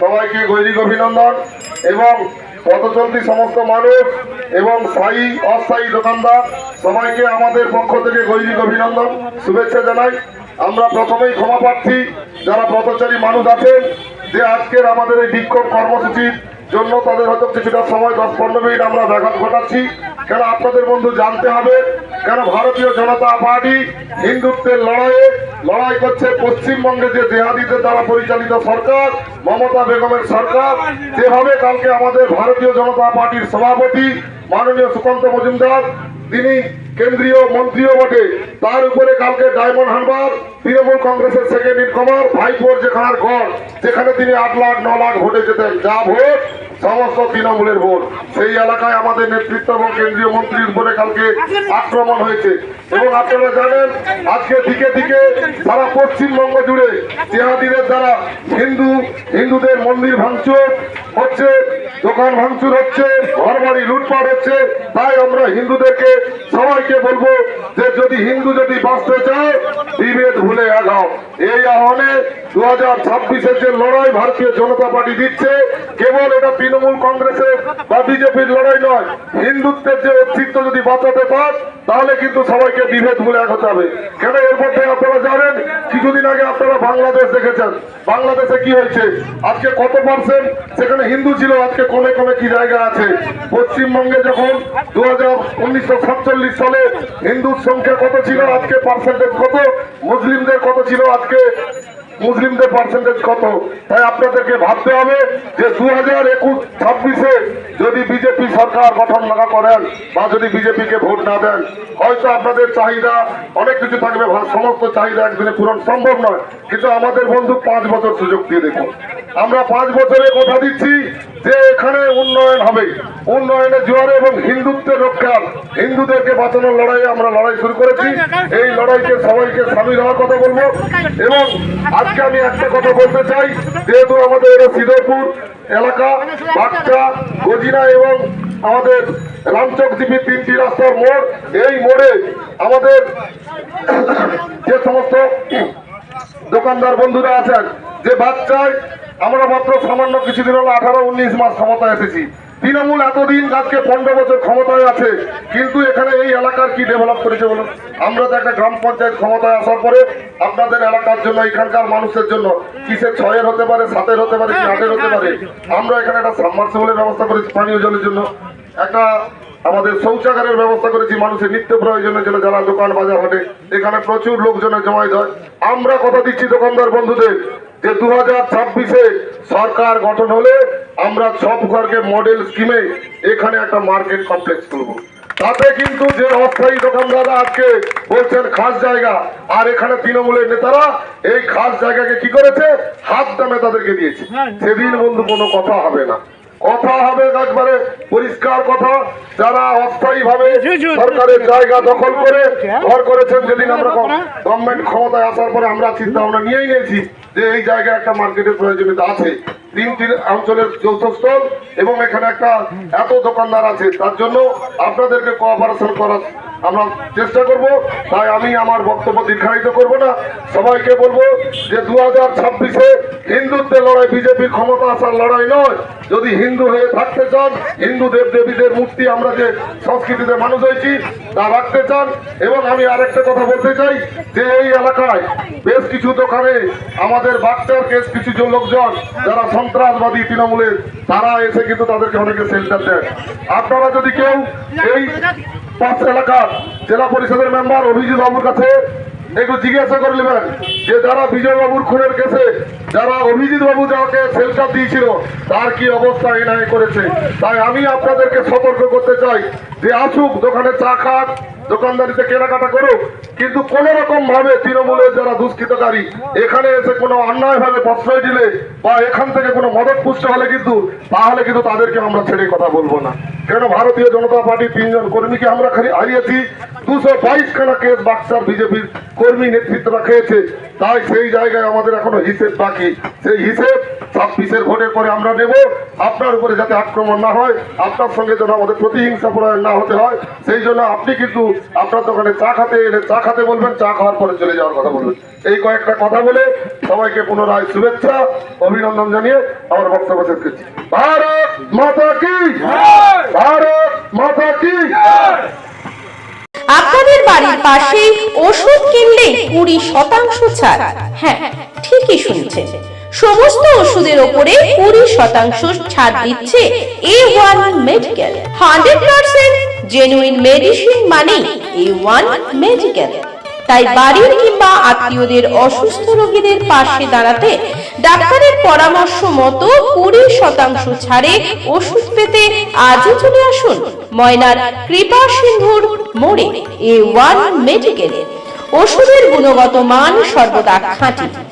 সবাইকে গৈরিক অভিনন্দন এবং পথচলতি সমস্ত মানুষ এবং স্থায়ী, অস্থায়ী দোকানদার, সবাইকে আমাদের পক্ষ থেকে গৈরিক অভিনন্দন, শুভেচ্ছা জানাই। আমরা প্রথমেই ক্ষমা প্রার্থী, যারা পথচারী মানুষ আছেন, যে আজকের আমাদের এই বিক্ষোভ কর্মসূচির জন্য তাদের হয়তো কিছুটা সময়, দশ পনেরো মিনিট আমরা ব্যাঘাত ঘটাচ্ছি। কেন আপনাদের বন্ধু জানতে হবে, কেন ভারতীয় জনতা পার্টি হিন্দুত্বের লড়াইয়ে লড়াই করছে পশ্চিমবঙ্গে যে দেহাদিদের দ্বারা পরিচালিত সরকার, মমতা বেগমের সরকার, যেভাবে কালকে আমাদের ভারতীয় জনতা পার্টির সভাপতি মাননীয় সুকান্ত মজুমদার, তিনি কেন্দ্রীয় মন্ত্রীও বটে, তার উপরে কালকে ডায়মন্ড হারবার তৃণমূল কংগ্রেসের সেকেন্ড ইন কমার, ভাইপোর যেখানে গড় যেখানে তিনি আট লাখ, ন লাখ ভোটে যেতেন যা ভোট, সমস্ত তৃণমূলের ভোট। সেই এলাকায় আমাদের নেতৃত্ব এবং কেন্দ্রীয় মন্ত্রীর উপরে কালকে আক্রমণ হয়েছে। এবং আপনারা জানেন, আজকে দিকে দিকে সারা পশ্চিমবঙ্গ জুড়ে জেহাদিদের দ্বারা হিন্দু, হিন্দুদের মন্দির ভাঙচুর হচ্ছে, দোকান ভাঙচুর হচ্ছে ঘর বাড়ি লুটপাট হচ্ছে। তাই আমরা হিন্দুদেরকে সবাইকে বলব যে, যদি হিন্দু যদি বাঁচতে চায়, বিভেদ ভুলে গেল। এই আহ্বানে দু হাজার ছাব্বিশের যে লড়াই ভারতীয় জনতা পার্টি দিচ্ছে, কেবল এটা তৃণমূল কংগ্রেসের বা বিজেপির লড়াই নয়, হিন্দুত্বের যে অস্তিত্ব যদি বাঁচাতে পার তাহলে কিন্তু সবাইকে বিভেদ ভুলে আগাতে হবে। কেন এর মধ্যে আপনারা জানেন? কিছুদিন আগে আপনারা বাংলাদেশ দেখেছেন। বাংলাদেশে কি হয়েছে? আজকে কত পার্সেন্ট সেখানে হিন্দু ছিল, আজকে কমে কমে কি জায়গা আছে? পশ্চিমবঙ্গে যখন দু হাজার সালে হিন্দুর সংখ্যা কত ছিল? আজকে পার্সেন্টেজ কত? মুসলিমদের কত ছিল আজকে? মুসলিমদের পার্সেন্টেজ কত? তাই আপনাদেরকে ভাবতে হবে যে দু হাজার একুশ, ছাব্বিশে যদি বিজেপি সরকার গঠন না করেন বা যদি বিজেপিকে ভোট না দেন, হয়তো আপনাদের চাহিদা অনেক কিছু থাকবে সমস্ত চাহিদা একদিনে পূরণ সম্ভব নয়। কিন্তু আমাদের বন্ধু পাঁচ বছর সুযোগ দিয়ে দেখুন। আমরা পাঁচ বছরে কথা দিচ্ছি যে এখানে উন্নয়ন হবে উন্নয়নের জোয়ারে এবং হিন্দুত্বের রক্ষার, হিন্দুদেরকে বাঁচানোর লড়াইয়ে আমরা লড়াই শুরু করেছি। এই লড়াইকে সবাইকে সামিল হওয়ার কথা বলব। এবং আজকে আমি একটা কথা বলতে চাই, যেহেতু আমাদের সিদ্ধপুর এলাকা বাচ্চা গজিনা এবং আমাদের রামচক জিপি তিনটি রাস্তার মোড়, এই মোড়ে আমাদের যে সমস্ত দোকানদার বন্ধুরা আছেন, যে বাচ্চায় আমরা মাত্র সামান্য কিছুদিন হলো আঠারো, উনিশ মাস ক্ষমতায় এসেছি। তৃণমূল এতদিন আজকে পনেরো বছর ক্ষমতায় আছে, কিন্তু এখানে এই এলাকার কি ডেভেলপ করেছে বলুন? আমরা তো একটা গ্রাম পঞ্চায়েত ক্ষমতায় আসার পরে আপনাদের এলাকার জন্য, এখানকার মানুষের জন্য কিসের ছয়ের হতে পারে, সাতের হতে পারে কি আটের হতে পারে, আমরা এখানে একটা সাবমার্সিবলের ব্যবস্থা করেছি পানীয় জলের জন্য। একটা আমাদের শৌচাগারের ব্যবস্থা করেছি মানুষের নিত্য প্রয়োজনের জন্য, যারা দোকান বাজার হাটে, এখানে প্রচুর লোকজনের জমায়েত হয়। আমরা কথা দিচ্ছি দোকানদার বন্ধুদের যে দু হাজার ছাব্বিশে সরকার গঠন হলে আমরা সব ঘরকে মডেল স্কিমে এখানে একটা মার্কেট কমপ্লেক্স করব তাতে কিন্তু যে অস্থায়ী দোকানদাররা আজকে বলছেন খাস জায়গা আর এখানে তৃণমূলের নেতারা এই খাস জায়গাকে কি করেছে? হাত দামে তাদেরকে দিয়েছে। সেদিন বন্ধু কোনো কথা হবে না। কথা হবে একবারে পরিষ্কার কথা। যারা অস্থায়ী ভাবে সরকারের জায়গা দখল করে ঘর করেছেন যেদিন আমরা গভর্নমেন্ট ক্ষমতায় আসার পরে আমরা চিন্তা ভাবনা নিয়েই নিয়েছি যে এই জায়গায় একটা মার্কেটের প্রয়োজনীয়তা আছে। তিনটি অঞ্চলের যৌথস্থল এবং এখানে একটা এত দোকানদার আছে। তার জন্য আপনাদেরকে কোঅপারেশন করার আমরা চেষ্টা করব, তাই আমি আমার বক্তব্য দীর্ঘায়িত করব না। সবাইকে বলব যে দু হাজার ছাব্বিশে হিন্দুত্বের লড়াই বিজেপির ক্ষমতা আসার লড়াই নয়। যদি হিন্দু হয়ে থাকতে চান, হিন্দু দেব দেবীদের মূর্তি আমরা যে সংস্কৃতিতে মানুষ হয়েছি, তা রাখতে চান। এবং আমি আরেকটা কথা বলতে চাই যে এই এলাকায় বেশ কিছু দোকানে আমাদের বাচ্চার কেস কিছু জন লোকজন, যারা সন্ত্রাসবাদী তৃণমূলের, তারা এসে কিন্তু তাদেরকে অনেকে সেন্টার দেন আপনারা যদি কেউ এই পাঁচ এলাকার জেলা পরিষদের মেম্বার অভিজিৎ বাবুর কাছে একটু জিজ্ঞাসা করে নেবেন যে যারা বিজয় বাবুর খুনের কেসে, যারা অভিজিৎ বাবু যাকে সেলকাপ দিয়েছিল, তার কি অবস্থা এনআই করেছে? তাই আমি আপনাদেরকে সতর্ক করতে চাই যে আসুক, দোকানে চা খাক দোকানদারিতে কেনাকাটা করুক, কিন্তু কোন রকম ভাবে তৃণমূলের যারা দুষ্কৃতকারী, এখানে এসে কোনো অন্যায় ভাবে প্রশ্রয় দিলে বা এখান থেকে কোনো মদত পুষ্ট হলে কিন্তু, তাহলে কিন্তু তাদেরকে আমরা ছেড়ে কথা বলব না। কেন ভারতীয় জনতা পার্টির তিনজন কর্মীকে আমরা খালি হারিয়েছি? দুশো বাইশ খানা কেস বাক্সার বিজেপির কর্মী নেতৃত্বরা খেয়েছে। তাই সেই জায়গায় আমাদের এখনও হিসেব বাকি। সেই হিসেব ছাব্বিশের ভোটের পরে আমরা নেব। আপনার উপরে যাতে আক্রমণ না হয়, আপনার সঙ্গে যেন আমাদের প্রতিহিংসা প্রয়োগ না হতে হয়, সেই জন্য আপনি কিন্তু আপনার দোকানে চা খাতে এলে চা খাতে বলবেন, চা খাওয়ার পরে চলে যাওয়ার কথা বলবেন। এই কয়েকটা কথা বলে সবাইকে পুনরায় শুভেচ্ছা, অভিনন্দন জানিয়ে আমার বক্তব্য শেষ করছি। ভারত মাতা কি? ভারত মাতা কি? আপনাদের বাড়ির পাশে ওষুধ কিনলে কুড়ি শতাংশ ছাড়। হ্যাঁ ঠিকই শুনছেন। সমস্ত ওষুধের ওপরে কুড়ি শতাংশ ছাড় দিচ্ছে A one medical hundred percent genuine medicine মানে এ ওয়ান মেডিকেল তাই বাড়ির কিংবা আত্মীয়দের অসুস্থ রোগীদের পাশে দাঁড়াতে ডাক্তারের পরামর্শ মতো কুড়ি শতাংশ ছাড়ে ওষুধ পেতে আজও চলে আসুন ময়নার কৃপা সিন্ধুর মোড়ে এ ওয়ান মেডিকেলে ওষুধের গুণগত মান সর্বদা খাঁটি।